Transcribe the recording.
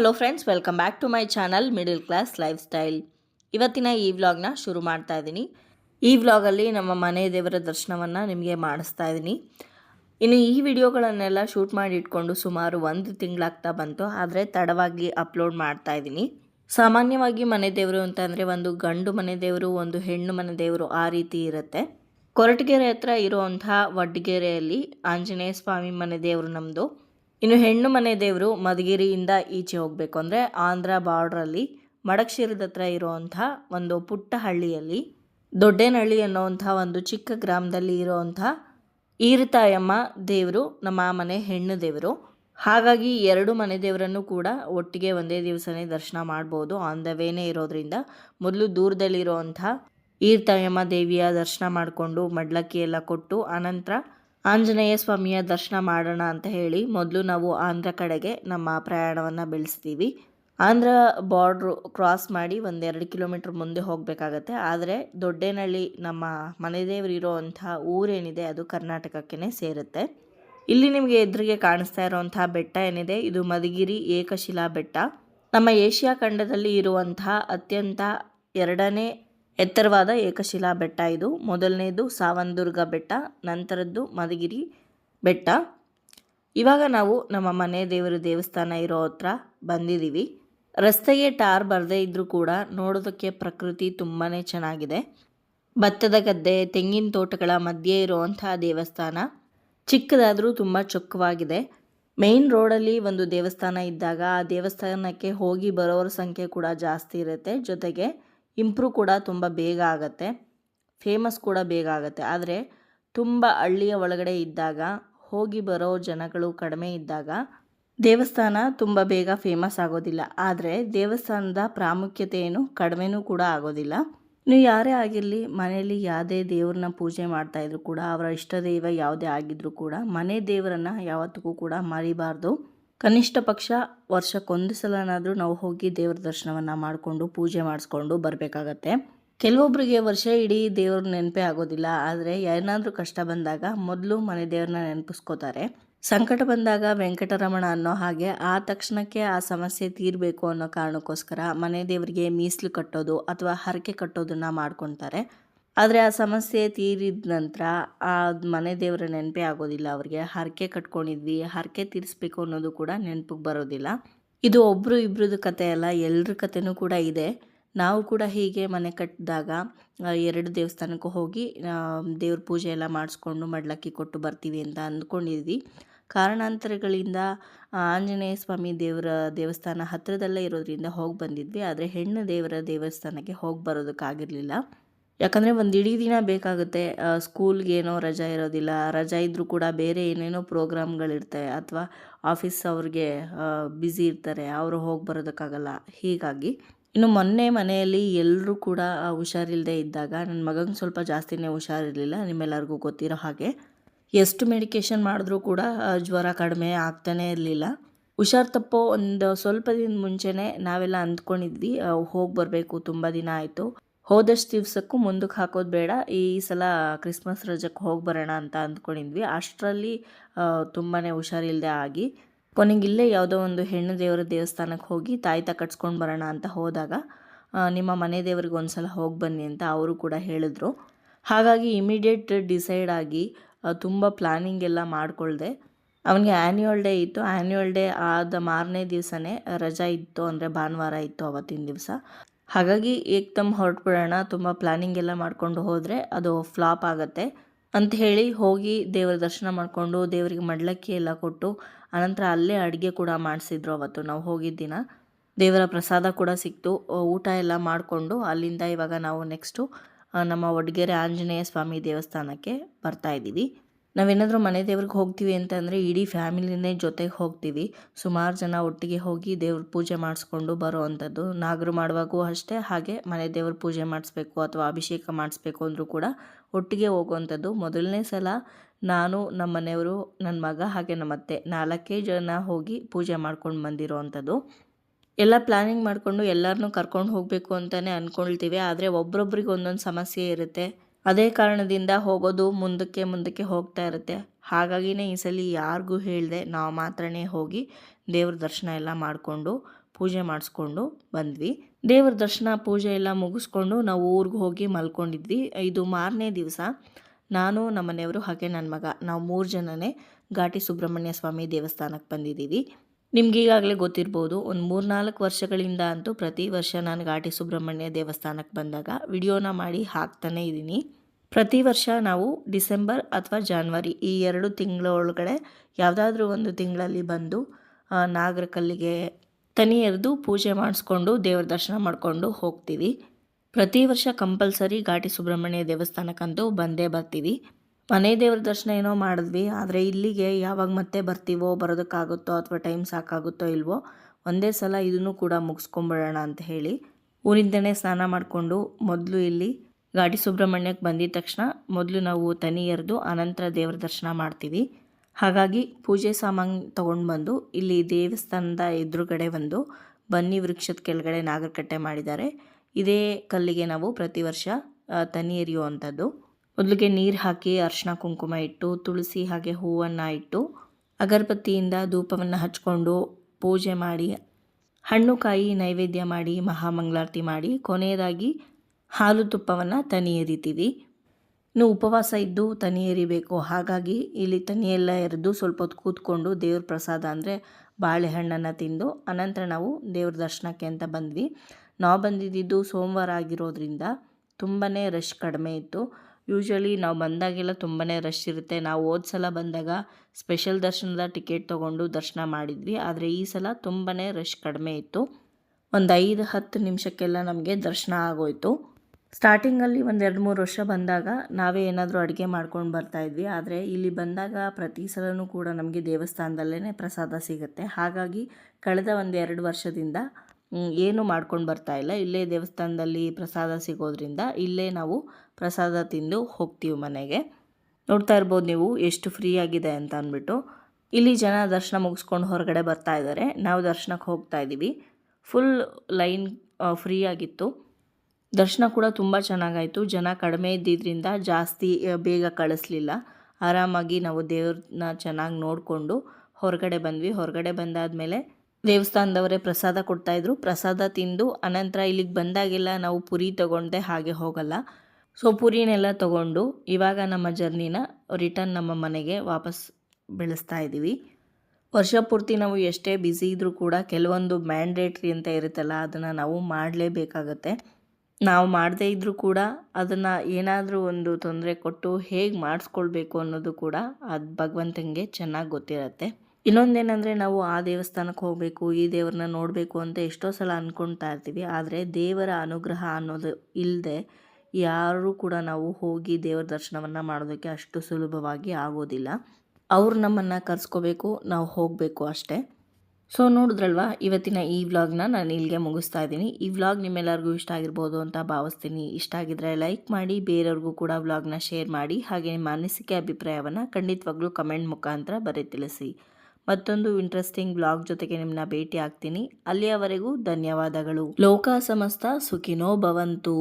Hello friends welcome back to my channel middle class lifestyle ಇವತ್ತಿನ ಈ ವ್ಲಾಗ್ನ ಶುರು ಮಾಡ್ತಾ ಇದ್ದೀನಿ. ಈ ವ್ಲಾಗಲ್ಲಿ ನಮ್ಮ ಮನೆ ದೇವರ ದರ್ಶನವನ್ನು ನಿಮಗೆ ಮಾಡಿಸ್ತಾ ಇದ್ದೀನಿ. ಇನ್ನು ಈ ವಿಡಿಯೋಗಳನ್ನೆಲ್ಲ ಶೂಟ್ ಮಾಡಿ ಇಟ್ಕೊಂಡು ಸುಮಾರು ಒಂದು ತಿಂಗಳಾಗ್ತಾ ಬಂತು, ಆದರೆ ತಡವಾಗಿ ಅಪ್ಲೋಡ್ ಮಾಡ್ತಾ ಇದ್ದೀನಿ. ಸಾಮಾನ್ಯವಾಗಿ ಮನೆ ದೇವರು ಅಂತಂದರೆ ಒಂದು ಗಂಡು ಮನೆ ದೇವರು, ಒಂದು ಹೆಣ್ಣು ಮನೆ ದೇವರು ಆ ರೀತಿ ಇರುತ್ತೆ. ಕೊರಟಗೆರೆ ಹತ್ರ ಇರುವಂತಹ ವಡ್ಗೆರೆಯಲ್ಲಿ ಆಂಜನೇಯ ಸ್ವಾಮಿ ಮನೆ ದೇವರು ನಮ್ಮದು ಇನ್ನು ಹೆಣ್ಣು ಮನೆ ದೇವರು ಮಧುಗಿರಿಯಿಂದ ಈಚೆ ಹೋಗಬೇಕು ಅಂದರೆ ಆಂಧ್ರ ಬಾರ್ಡ್ರಲ್ಲಿ ಮಡಕ್ಷಿರದ ಹತ್ರ ಇರುವಂಥ ಒಂದು ಪುಟ್ಟ ಹಳ್ಳಿಯಲ್ಲಿ ದೊಡ್ಡೇನಹಳ್ಳಿ ಅನ್ನೋವಂಥ ಒಂದು ಚಿಕ್ಕ ಗ್ರಾಮದಲ್ಲಿ ಇರೋವಂಥ ಈರುತಾಯಮ್ಮ ದೇವರು, ನಮ್ಮ ಮನೆ ಹೆಣ್ಣು ದೇವರು. ಹಾಗಾಗಿ ಎರಡು ಮನೆ ದೇವರನ್ನು ಕೂಡ ಒಟ್ಟಿಗೆ ಒಂದೇ ದಿವಸನೇ ದರ್ಶನ ಮಾಡ್ಬೋದು. ಆನ್ ದ ವೇನೇ ಇರೋದ್ರಿಂದ ಮೊದಲು ದೂರದಲ್ಲಿರುವಂಥ ಈರ್ತಾಯಮ್ಮ ದೇವಿಯ ದರ್ಶನ ಮಾಡಿಕೊಂಡು ಮಡ್ಲಕ್ಕಿ ಎಲ್ಲ ಕೊಟ್ಟು ಆನಂತರ ಆಂಜನೇಯ ಸ್ವಾಮಿಯ ದರ್ಶನ ಮಾಡೋಣ ಅಂತ ಹೇಳಿ ಮೊದಲು ನಾವು ಆಂಧ್ರ ಕಡೆಗೆ ನಮ್ಮ ಪ್ರಯಾಣವನ್ನು ಬೆಳೆಸ್ತೀವಿ. ಆಂಧ್ರ ಬಾರ್ಡ್ರು ಕ್ರಾಸ್ ಮಾಡಿ ಒಂದೆರಡು ಕಿಲೋಮೀಟ್ರ್ ಮುಂದೆ ಹೋಗಬೇಕಾಗತ್ತೆ. ಆದರೆ ದೊಡ್ಡೇನಹಳ್ಳಿ ನಮ್ಮ ಮನೆ ದೇವರು ಇರೋವಂಥ ಊರೇನಿದೆ, ಅದು ಕರ್ನಾಟಕಕ್ಕೇ ಸೇರುತ್ತೆ. ಇಲ್ಲಿ ನಿಮಗೆ ಎದುರಿಗೆ ಕಾಣಿಸ್ತಾ ಇರೋವಂಥ ಬೆಟ್ಟ ಏನಿದೆ, ಇದು ಮಧುಗಿರಿ ಏಕಶಿಲಾ ಬೆಟ್ಟ. ನಮ್ಮ ಏಷ್ಯಾ ಖಂಡದಲ್ಲಿ ಇರುವಂತಹ ಅತ್ಯಂತ ಎರಡನೇ ಎತ್ತರವಾದ ಏಕಶಿಲಾ ಬೆಟ್ಟ ಇದು. ಮೊದಲನೇದು ಸಾವಂದುರ್ಗ ಬೆಟ್ಟ, ನಂತರದ್ದು ಮಧುಗಿರಿ ಬೆಟ್ಟ. ಇವಾಗ ನಾವು ನಮ್ಮ ಮನೆ ದೇವರ ದೇವಸ್ಥಾನ ಇರೋ ಹತ್ರ ಬಂದಿದ್ದೀವಿ. ರಸ್ತೆಗೆ ಟಾರ್ ಬರದೇ ಇದ್ದರೂ ಕೂಡ ನೋಡೋದಕ್ಕೆ ಪ್ರಕೃತಿ ತುಂಬಾ ಚೆನ್ನಾಗಿದೆ. ಭತ್ತದ ಗದ್ದೆ, ತೆಂಗಿನ ತೋಟಗಳ ಮಧ್ಯೆ ಇರುವಂತಹ ದೇವಸ್ಥಾನ. ಚಿಕ್ಕದಾದರೂ ತುಂಬ ಚೊಕ್ಕವಾಗಿದೆ. ಮೇನ್ ರೋಡಲ್ಲಿ ಒಂದು ದೇವಸ್ಥಾನ ಇದ್ದಾಗ ಆ ದೇವಸ್ಥಾನಕ್ಕೆ ಹೋಗಿ ಬರೋರ ಸಂಖ್ಯೆ ಕೂಡ ಜಾಸ್ತಿ ಇರುತ್ತೆ. ಜೊತೆಗೆ ಇಂಪ್ರೂವ್ ಕೂಡ ತುಂಬ ಬೇಗ ಆಗುತ್ತೆ. ಫೇಮಸ್ ಕೂಡ ಬೇಗ ಆಗುತ್ತೆ. ಆದರೆ ತುಂಬ ಹಳ್ಳಿಯ ಒಳಗಡೆ ಇದ್ದಾಗ, ಹೋಗಿ ಬರೋ ಜನಗಳು ಕಡಿಮೆ ಇದ್ದಾಗ ದೇವಸ್ಥಾನ ತುಂಬ ಬೇಗ ಫೇಮಸ್ ಆಗೋದಿಲ್ಲ. ಆದರೆ ದೇವಸ್ಥಾನದ ಪ್ರಾಮುಖ್ಯತೆ ಏನು ಕಡಿಮೆನೂ ಕೂಡ ಆಗೋದಿಲ್ಲ. ನೀವು ಯಾರೇ ಆಗಿರಲಿ, ಮನೆಯಲ್ಲಿ ಯಾವುದೇ ದೇವ್ರನ್ನ ಪೂಜೆ ಮಾಡ್ತಾಯಿದ್ರು ಕೂಡ, ಅವರ ಇಷ್ಟ ದೈವ ಯಾವುದೇ ಆಗಿದ್ರೂ ಕೂಡ, ಮನೆ ದೇವರನ್ನು ಯಾವತ್ತಿಗೂ ಕೂಡ ಮರಿಬಾರ್ದು. ಕನಿಷ್ಠ ಪಕ್ಷ ವರ್ಷಕ್ಕೊಂದು ಸಲನಾದರೂ ನಾವು ಹೋಗಿ ದೇವ್ರ ದರ್ಶನವನ್ನು ಮಾಡಿಕೊಂಡು ಪೂಜೆ ಮಾಡಿಸ್ಕೊಂಡು ಬರಬೇಕಾಗತ್ತೆ. ಕೆಲವೊಬ್ಬರಿಗೆ ವರ್ಷ ಇಡೀ ದೇವ್ರ ನೆನಪೇ ಆಗೋದಿಲ್ಲ, ಆದರೆ ಏನಾದರೂ ಕಷ್ಟ ಬಂದಾಗ ಮೊದಲು ಮನೆ ದೇವ್ರನ್ನ ನೆನಪಿಸ್ಕೋತಾರೆ. ಸಂಕಟ ಬಂದಾಗ ವೆಂಕಟರಮಣ ಅನ್ನೋ ಹಾಗೆ ಆ ತಕ್ಷಣಕ್ಕೆ ಆ ಸಮಸ್ಯೆ ತೀರಬೇಕು ಅನ್ನೋ ಕಾರಣಕ್ಕೋಸ್ಕರ ಮನೆ ದೇವರಿಗೆ ಮೀಸಲು ಕಟ್ಟೋದು ಅಥವಾ ಹರಕೆ ಕಟ್ಟೋದನ್ನು ಮಾಡ್ಕೊತಾರೆ. ಆದರೆ ಆ ಸಮಸ್ಯೆ ತೀರಿದ ನಂತರ ಆ ಮನೆ ದೇವರ ನೆನಪೇ ಆಗೋದಿಲ್ಲ. ಅವ್ರಿಗೆ ಹರಕೆ ಕಟ್ಕೊಂಡಿದ್ವಿ, ಹರಕೆ ತೀರಿಸ್ಬೇಕು ಅನ್ನೋದು ಕೂಡ ನೆನಪಿಗೆ ಬರೋದಿಲ್ಲ. ಇದು ಒಬ್ಬರು ಇಬ್ಬರದ್ದು ಕತೆ ಅಲ್ಲ ಎಲ್ಲರ ಕತೆನೂ ಕೂಡ ಇದೆ. ನಾವು ಕೂಡ ಹೀಗೆ ಮನೆ ಕಟ್ಟಿದಾಗ ಎರಡು ದೇವಸ್ಥಾನಕ್ಕೂ ಹೋಗಿ ದೇವ್ರ ಪೂಜೆ ಎಲ್ಲ ಮಾಡಿಸ್ಕೊಂಡು ಮಡ್ಲಕ್ಕಿ ಕೊಟ್ಟು ಬರ್ತೀವಿ ಅಂತ ಅಂದ್ಕೊಂಡಿದ್ವಿ. ಕಾರಣಾಂತರಗಳಿಂದ ಆಂಜನೇಯ ಸ್ವಾಮಿ ದೇವರ ದೇವಸ್ಥಾನ ಹತ್ತಿರದಲ್ಲೇ ಇರೋದ್ರಿಂದ ಹೋಗಿ ಬಂದಿದ್ವಿ. ಆದರೆ ಹೆಣ್ಣು ದೇವರ ದೇವಸ್ಥಾನಕ್ಕೆ ಹೋಗಿ ಬರೋದಕ್ಕಾಗಿರಲಿಲ್ಲ. ಯಾಕಂದರೆ ಒಂದು ಇಡೀ ದಿನ ಬೇಕಾಗುತ್ತೆ ಸ್ಕೂಲ್ಗೇನೋ ರಜಾ ಇರೋದಿಲ್ಲ. ರಜಾ ಇದ್ದರೂ ಕೂಡ ಬೇರೆ ಏನೇನೋ ಪ್ರೋಗ್ರಾಮ್ಗಳಿರ್ತವೆ ಅಥವಾ ಆಫೀಸ್ ಅವ್ರಿಗೆ ಬ್ಯುಸಿ ಇರ್ತಾರೆ, ಅವರು ಹೋಗಿ ಬರೋದಕ್ಕಾಗಲ್ಲ. ಹೀಗಾಗಿ ಇನ್ನು ಮೊನ್ನೆ ಮನೆಯಲ್ಲಿ ಎಲ್ಲರೂ ಕೂಡ ಹುಷಾರಿಲ್ಲದೆ ಇದ್ದಾಗ ನನ್ನ ಮಗಂಗೆ ಸ್ವಲ್ಪ ಜಾಸ್ತಿನೇ ಹುಷಾರಿರಲಿಲ್ಲ, ನಿಮ್ಮೆಲ್ಲರಿಗೂ ಗೊತ್ತಿರೋ ಹಾಗೆ. ಎಷ್ಟು ಮೆಡಿಕೇಷನ್ ಮಾಡಿದ್ರೂ ಕೂಡ ಜ್ವರ ಕಡಿಮೆ ಆಗ್ತಾನೇ ಇರಲಿಲ್ಲ. ಹುಷಾರ್ ತಪ್ಪೋ ಒಂದು ಸ್ವಲ್ಪ ದಿನ ಮುಂಚೆನೇ ನಾವೆಲ್ಲ ಅಂದ್ಕೊಂಡಿದ್ವಿ ಹೋಗಿ ಬರಬೇಕು, ತುಂಬ ದಿನ ಆಯಿತು. ಹೋದಷ್ಟು ದಿವ್ಸಕ್ಕೂ ಮುಂದಕ್ಕೆ ಹಾಕೋದು ಬೇಡ. ಈ ಸಲ ಕ್ರಿಸ್ಮಸ್ ರಜಕ್ಕೆ ಹೋಗಿ ಬರೋಣ ಅಂತ ಅಂದ್ಕೊಂಡಿದ್ವಿ. ಅಷ್ಟರಲ್ಲಿ ತುಂಬಾ ಹುಷಾರಿಲ್ಲದೆ ಆಗಿ ಕೊನೆಗೆ ಇಲ್ಲೇ ಯಾವುದೋ ಒಂದು ಹೆಣ್ಣು ದೇವರ ದೇವಸ್ಥಾನಕ್ಕೆ ಹೋಗಿ ತಾಯ್ತ ಕಟ್ಸ್ಕೊಂಡು ಬರೋಣ ಅಂತ ಹೋದಾಗ ನಿಮ್ಮ ಮನೆ ದೇವರಿಗೆ ಒಂದು ಸಲ ಹೋಗಿ ಬನ್ನಿ ಅಂತ ಅವರು ಕೂಡ ಹೇಳಿದ್ರು. ಹಾಗಾಗಿ ಇಮಿಡಿಯೇಟ್ ಡಿಸೈಡ್ ಆಗಿ ತುಂಬ ಪ್ಲ್ಯಾನಿಂಗ್ ಎಲ್ಲ ಮಾಡಿಕೊಳ್ದೆ. ಅವನಿಗೆ ಆ್ಯನ್ಯುವಲ್ ಡೇ ಇತ್ತು. ಆ್ಯನ್ಯುವಲ್ ಡೇ ಆದ ಮಾರನೇ ದಿವಸನೇ ರಜಾ ಇತ್ತು. ಅಂದರೆ ಭಾನುವಾರ ಇತ್ತು ಅವತ್ತಿನ ದಿವಸ. ಹಾಗಾಗಿ ಏಕ್ದಮ್ ಹೊರಟ್ಬಿಡೋಣ, ತುಂಬ ಪ್ಲ್ಯಾನಿಂಗ್ ಎಲ್ಲ ಮಾಡಿಕೊಂಡು ಹೋದರೆ ಅದು ಫ್ಲಾಪ್ ಆಗುತ್ತೆ. ಅಂತ ಹೇಳಿ ಹೋಗಿ ದೇವರ ದರ್ಶನ ಮಾಡಿಕೊಂಡು ದೇವರಿಗೆ ಮಡ್ಲಕ್ಕಿ ಎಲ್ಲ ಕೊಟ್ಟು ಅನಂತರ ಅಲ್ಲೇ ಅಡುಗೆ ಕೂಡ ಮಾಡಿಸಿದ್ರು ಅವತ್ತು. ನಾವು ಹೋಗಿದ್ದ ದಿನ ದೇವರ ಪ್ರಸಾದ ಕೂಡ ಸಿಕ್ತು. ಊಟ ಎಲ್ಲ ಮಾಡಿಕೊಂಡು ಅಲ್ಲಿಂದ ಇವಾಗ ನಾವು ನೆಕ್ಸ್ಟು ನಮ್ಮ ಒಡ್ಗೆರೆ ಆಂಜನೇಯ ಸ್ವಾಮಿ ದೇವಸ್ಥಾನಕ್ಕೆ ಬರ್ತಾ ಇದ್ದೀವಿ. ನಾವೇನಾದರೂ ಮನೆ ದೇವ್ರಿಗೆ ಹೋಗ್ತೀವಿ ಅಂತಂದರೆ ಇಡೀ ಫ್ಯಾಮಿಲಿನೇ ಜೊತೆಗೆ ಹೋಗ್ತೀವಿ. ಸುಮಾರು ಜನ ಒಟ್ಟಿಗೆ ಹೋಗಿ ದೇವ್ರ ಪೂಜೆ ಮಾಡಿಸ್ಕೊಂಡು ಬರೋ ಅಂಥದ್ದು. ನಾಗರು ಮಾಡುವಾಗೂ ಅಷ್ಟೇ, ಹಾಗೆ ಮನೆ ದೇವ್ರ ಪೂಜೆ ಮಾಡಿಸ್ಬೇಕು ಅಥವಾ ಅಭಿಷೇಕ ಮಾಡಿಸ್ಬೇಕು ಅಂದರೂ ಕೂಡ ಒಟ್ಟಿಗೆ ಹೋಗುವಂಥದ್ದು. ಮೊದಲನೇ ಸಲ ನಾನು ನಮ್ಮ ಮನೆಯವರು ನನ್ನ ಮಗ ಹಾಗೆ ನಮ್ಮ ಅತ್ತೆ ನಾಲ್ಕೇ ಜನ ಹೋಗಿ ಪೂಜೆ ಮಾಡ್ಕೊಂಡು ಬಂದಿರೋ ಅಂಥದ್ದು. ಎಲ್ಲ ಪ್ಲ್ಯಾನಿಂಗ್ ಮಾಡಿಕೊಂಡು ಎಲ್ಲರನ್ನೂ ಕರ್ಕೊಂಡು ಹೋಗಬೇಕು ಅಂತಲೇ ಅಂದ್ಕೊಳ್ತೀವಿ ಆದರೆ ಒಬ್ರೊಬ್ರಿಗೆ ಒಂದೊಂದು ಸಮಸ್ಯೆ ಇರುತ್ತೆ. ಅದೇ ಕಾರಣದಿಂದ ಹೋಗೋದು ಮುಂದಕ್ಕೆ ಮುಂದಕ್ಕೆ ಹೋಗ್ತಾ ಇರುತ್ತೆ. ಹಾಗಾಗಿನೇ ಈ ಸಲ ಯಾರಿಗೂ ಹೇಳಿದೆ ನಾವು ಮಾತ್ರನೇ ಹೋಗಿ ದೇವ್ರ ದರ್ಶನ ಎಲ್ಲ ಮಾಡಿಕೊಂಡು ಪೂಜೆ ಮಾಡಿಸ್ಕೊಂಡು ಬಂದ್ವಿ. ದೇವ್ರ ದರ್ಶನ ಪೂಜೆ ಎಲ್ಲ ಮುಗಿಸ್ಕೊಂಡು ನಾವು ಊರಿಗೆ ಹೋಗಿ ಮಲ್ಕೊಂಡಿದ್ವಿ. ಇದು ಮಾರನೇ ದಿವಸ. ನಾನು ನಮ್ಮ ಮನೆಯವರು ಹಾಗೆ ನನ್ನ ಮಗ. ನಾವು ಮೂರು ಜನನೇ ಘಾಟಿ ಸುಬ್ರಹ್ಮಣ್ಯ ಸ್ವಾಮಿ ದೇವಸ್ಥಾನಕ್ಕೆ ಬಂದಿದ್ದೀವಿ. ನಿಮ್ಗೆ ಈಗಾಗಲೇ ಗೊತ್ತಿರ್ಬೋದು, ಒಂದು ಮೂರ್ನಾಲ್ಕು ವರ್ಷಗಳಿಂದ ಅಂತೂ ಪ್ರತಿ ವರ್ಷ ನಾನು ಘಾಟಿ ಸುಬ್ರಹ್ಮಣ್ಯ ದೇವಸ್ಥಾನಕ್ಕೆ ಬಂದಾಗ ವಿಡಿಯೋನ ಮಾಡಿ ಹಾಕ್ತಾನೇ ಇದ್ದೀನಿ ಪ್ರತಿ ವರ್ಷ ನಾವು ಡಿಸೆಂಬರ್ ಅಥವಾ ಜಾನ್ವರಿ ಈ ಎರಡು ತಿಂಗಳ ಒಳಗಡೆ ಯಾವುದಾದ್ರೂ ಒಂದು ತಿಂಗಳಲ್ಲಿ ಬಂದು ನಾಗರಕಲ್ಲಿಗೆ ನಾಗರ ತನಿ ಎರೆದು ಪೂಜೆ ಮಾಡಿಸ್ಕೊಂಡು ದೇವ್ರ ದರ್ಶನ ಮಾಡಿಕೊಂಡು ಹೋಗ್ತೀವಿ. ಪ್ರತಿ ವರ್ಷ ಕಂಪಲ್ಸರಿ ಘಾಟಿ ಸುಬ್ರಹ್ಮಣ್ಯ ದೇವಸ್ಥಾನಕ್ಕಂತೂ ಬಂದೇ ಬರ್ತೀವಿ. ಮನೆ ದೇವ್ರ ದರ್ಶನ ಏನೋ ಮಾಡಿದ್ವಿ, ಆದರೆ ಇಲ್ಲಿಗೆ ಯಾವಾಗ ಮತ್ತೆ ಬರ್ತೀವೋ, ಬರೋದಕ್ಕಾಗುತ್ತೋ ಅಥವಾ ಟೈಮ್ ಸಾಕಾಗುತ್ತೋ ಇಲ್ವೋ, ಒಂದೇ ಸಲ ಇದನ್ನು ಕೂಡ ಮುಗಿಸ್ಕೊಂಬಿಡೋಣ ಅಂತ ಹೇಳಿ ಊರಿಂದನೇ ಸ್ನಾನ ಮಾಡಿಕೊಂಡು ಮೊದಲು ಇಲ್ಲಿ ಗಾಡಿ ಸುಬ್ರಹ್ಮಣ್ಯಕ್ಕೆ ಬಂದಿದ ತಕ್ಷಣ ಮೊದಲು ನಾವು ತನಿ ಎರೆದು ಅನಂತರ ದೇವ್ರ ದರ್ಶನ ಮಾಡ್ತೀವಿ. ಹಾಗಾಗಿ ಪೂಜೆ ಸಾಮಾನು ತೊಗೊಂಡು ಬಂದು ಇಲ್ಲಿ ದೇವಸ್ಥಾನದ ಎದುರುಗಡೆ ಒಂದು ಬನ್ನಿ ವೃಕ್ಷದ ಕೆಳಗಡೆ ನಾಗರಕಟ್ಟೆ ಮಾಡಿದ್ದಾರೆ. ಇದೇ ಕಲ್ಲಿಗೆ ನಾವು ಪ್ರತಿ ವರ್ಷ ತನಿ ಎರೆಯುವಂಥದ್ದು. ಮೊದಲಿಗೆ ನೀರು ಹಾಕಿ ಅರಿಶಿನ ಕುಂಕುಮ ಇಟ್ಟು, ತುಳಸಿ ಹಾಗೆ ಹೂವನ್ನು ಇಟ್ಟು, ಅಗರಬತ್ತಿಯಿಂದ ಧೂಪವನ್ನು ಹಚ್ಕೊಂಡು ಪೂಜೆ ಮಾಡಿ, ಹಣ್ಣು ಕಾಯಿ ನೈವೇದ್ಯ ಮಾಡಿ, ಮಹಾಮಂಗಳಾರತಿ ಮಾಡಿ, ಕೊನೆಯದಾಗಿ ಹಾಲು ತುಪ್ಪವನ್ನು ತನಿ ಎರಿತೀವಿ. ಇನ್ನು ಉಪವಾಸ ಇದ್ದು ತನಿ ಎರಿಬೇಕು. ಹಾಗಾಗಿ ಇಲ್ಲಿ ತನಿಯೆಲ್ಲ ಎರೆದು ಸ್ವಲ್ಪ ಹೊತ್ತು ಕೂತ್ಕೊಂಡು ದೇವ್ರ ಪ್ರಸಾದ ಅಂದರೆ ಬಾಳೆಹಣ್ಣನ್ನು ತಿಂದು, ಅನಂತರ ನಾವು ದೇವ್ರ ದರ್ಶನಕ್ಕೆ ಅಂತ ಬಂದ್ವಿ. ನಾವು ಬಂದಿದ್ದು ಸೋಮವಾರ ಆಗಿರೋದ್ರಿಂದ ತುಂಬಾ ರಶ್ ಕಡಿಮೆ ಇತ್ತು. ಯೂಶ್ವಲಿ ನಾವು ಬಂದಾಗೆಲ್ಲ ತುಂಬಾ ರಶ್ ಇರುತ್ತೆ. ನಾವು ಹೋದ ಸಲ ಬಂದಾಗ ಸ್ಪೆಷಲ್ ದರ್ಶನದ ಟಿಕೆಟ್ ತೊಗೊಂಡು ದರ್ಶನ ಮಾಡಿದ್ವಿ. ಆದರೆ ಈ ಸಲ ತುಂಬಾ ರಶ್ ಕಡಿಮೆ ಇತ್ತು. ಒಂದು ಐದು, ಹತ್ತು ನಿಮಿಷಕ್ಕೆಲ್ಲ ನಮಗೆ ದರ್ಶನ ಆಗೋಯ್ತು. ಸ್ಟಾರ್ಟಿಂಗಲ್ಲಿ ಒಂದು ಎರಡು, ಮೂರು ವರ್ಷ ಬಂದಾಗ ನಾವೇ ಏನಾದರೂ ಅಡುಗೆ ಮಾಡ್ಕೊಂಡು ಬರ್ತಾಯಿದ್ವಿ ಆದರೆ ಇಲ್ಲಿ ಬಂದಾಗ ಪ್ರತಿ ಸಲವೂ ಕೂಡ ನಮಗೆ ದೇವಸ್ಥಾನದಲ್ಲೇ ಪ್ರಸಾದ ಸಿಗುತ್ತೆ. ಹಾಗಾಗಿ ಕಳೆದ ಒಂದು ಎರಡು ವರ್ಷದಿಂದ ಏನು ಮಾಡ್ಕೊಂಡು ಬರ್ತಾ ಇಲ್ಲ. ಇಲ್ಲೇ ದೇವಸ್ಥಾನದಲ್ಲಿ ಪ್ರಸಾದ ಸಿಗೋದ್ರಿಂದ ಇಲ್ಲೇ ನಾವು ಪ್ರಸಾದ ತಿಂದು ಹೋಗ್ತೀವಿ ಮನೆಗೆ. ನೋಡ್ತಾ ಇರ್ಬೋದು ನೀವು, ಎಷ್ಟು ಫ್ರೀ ಆಗಿದೆ ಅಂತ ಅಂದ್ಬಿಟ್ಟು. ಇಲ್ಲಿ ಜನ ದರ್ಶನ ಮುಗಿಸ್ಕೊಂಡು ಹೊರಗಡೆ ಬರ್ತಾ ಇದ್ದಾರೆ. ನಾವು ದರ್ಶನಕ್ಕೆ ಹೋಗ್ತಾ ಇದ್ದೀವಿ. ಫುಲ್ ಲೈನ್ ಫ್ರೀ ಆಗಿತ್ತು. ದರ್ಶನ ಕೂಡ ತುಂಬ ಚೆನ್ನಾಗಾಯಿತು. ಜನ ಕಡಿಮೆ ಇದ್ದಿದ್ದರಿಂದ ಜಾಸ್ತಿ ಬೇಗ ಕಳಿಸ್ಲಿಲ್ಲ. ಆರಾಮಾಗಿ ನಾವು ದೇವ್ರನ್ನ ಚೆನ್ನಾಗಿ ನೋಡಿಕೊಂಡು ಹೊರಗಡೆ ಬಂದ್ವಿ. ಹೊರಗಡೆ ಬಂದಾದಮೇಲೆ ದೇವಸ್ಥಾನದವರೇ ಪ್ರಸಾದ ಕೊಡ್ತಾಯಿದ್ರು ಪ್ರಸಾದ ತಿಂದು ಅನಂತರ ಇಲ್ಲಿಗೆ ಬಂದಾಗೆಲ್ಲ ನಾವು ಪುರಿ ತೊಗೊಂಡೆ ಹಾಗೆ ಹೋಗಲ್ಲ. ಸೊ ಪುರಿನೆಲ್ಲ ತಗೊಂಡು ಇವಾಗ ನಮ್ಮ ಜರ್ನಿನ ರಿಟರ್ನ್ ನಮ್ಮ ಮನೆಗೆ ವಾಪಸ್ ಬೆಳೆಸ್ತಾ ಇದ್ದೀವಿ ವರ್ಷ ಪೂರ್ತಿ ನಾವು ಎಷ್ಟೇ ಬ್ಯುಸಿ ಇದ್ದರೂ ಕೂಡ ಕೆಲವೊಂದು ಮ್ಯಾಂಡೇಟ್ರಿ ಅಂತ ಇರುತ್ತಲ್ಲ, ಅದನ್ನು ನಾವು ಮಾಡಲೇಬೇಕಾಗತ್ತೆ. ನಾವು ಮಾಡದೇ ಇದ್ದರೂ ಕೂಡ ಅದನ್ನು ಏನಾದರೂ ಒಂದು ತೊಂದರೆ ಕೊಟ್ಟು ಹೇಗೆ ಮಾಡಿಸ್ಕೊಳ್ಬೇಕು ಅನ್ನೋದು ಕೂಡ ಅದು ಭಗವಂತನಿಗೆ ಚೆನ್ನಾಗಿ ಗೊತ್ತಿರುತ್ತೆ. ಇನ್ನೊಂದೇನೆಂದರೆ ನಾವು ಆ ದೇವಸ್ಥಾನಕ್ಕೆ ಹೋಗಬೇಕು, ಈ ದೇವ್ರನ್ನ ನೋಡಬೇಕು ಅಂತ ಎಷ್ಟೋ ಸಲ ಅಂದ್ಕೊಳ್ತಾ ಇರ್ತೀವಿ, ಆದರೆ ದೇವರ ಅನುಗ್ರಹ ಅನ್ನೋದು ಇಲ್ಲದೆ ಯಾರೂ ಕೂಡ ನಾವು ಹೋಗಿ ದೇವರ ದರ್ಶನವನ್ನು ಮಾಡೋದಕ್ಕೆ ಅಷ್ಟು ಸುಲಭವಾಗಿ ಆಗೋದಿಲ್ಲ. ಅವ್ರು ನಮ್ಮನ್ನು ಕರೆಸ್ಕೋಬೇಕು, ನಾವು ಹೋಗಬೇಕು ಅಷ್ಟೇ. ಸೊ ನೋಡಿದ್ರಲ್ವಾ? ಇವತ್ತಿನ ಈ ವ್ಲಾಗ್ನ ನಾನು ಇಲ್ಲಿಗೆ ಮುಗಿಸ್ತಾ ಇದ್ದೀನಿ. ಈ ವ್ಲಾಗ್ ನಿಮ್ಮೆಲ್ಲರಿಗೂ ಇಷ್ಟ ಆಗಿರ್ಬೋದು ಅಂತ ಭಾವಿಸ್ತೀನಿ. ಇಷ್ಟ ಆಗಿದ್ರೆ ಲೈಕ್ ಮಾಡಿ, ಬೇರೆಯವ್ರಿಗೂ ಕೂಡ ವ್ಲಾಗ್ನ ಶೇರ್ ಮಾಡಿ, ಹಾಗೆ ನಿಮ್ಮ ಅನಿಸಿಕೆ, ಅಭಿಪ್ರಾಯವನ್ನು ಖಂಡಿತವಾಗ್ಲೂ ಕಮೆಂಟ್ ಮುಖಾಂತರ ಬರೀ ತಿಳಿಸಿ. ಮತ್ತೊಂದು ಇಂಟ್ರೆಸ್ಟಿಂಗ್ ವ್ಲಾಗ್ ಜೊತೆಗೆ ನಿಮ್ಮನ್ನ ಭೇಟಿ ಆಗ್ತೀನಿ. ಅಲ್ಲಿಯವರೆಗೂ ಧನ್ಯವಾದಗಳು. ಲೋಕ ಸಮಸ್ತ ಸುಖಿನೋ ಭವಂತು.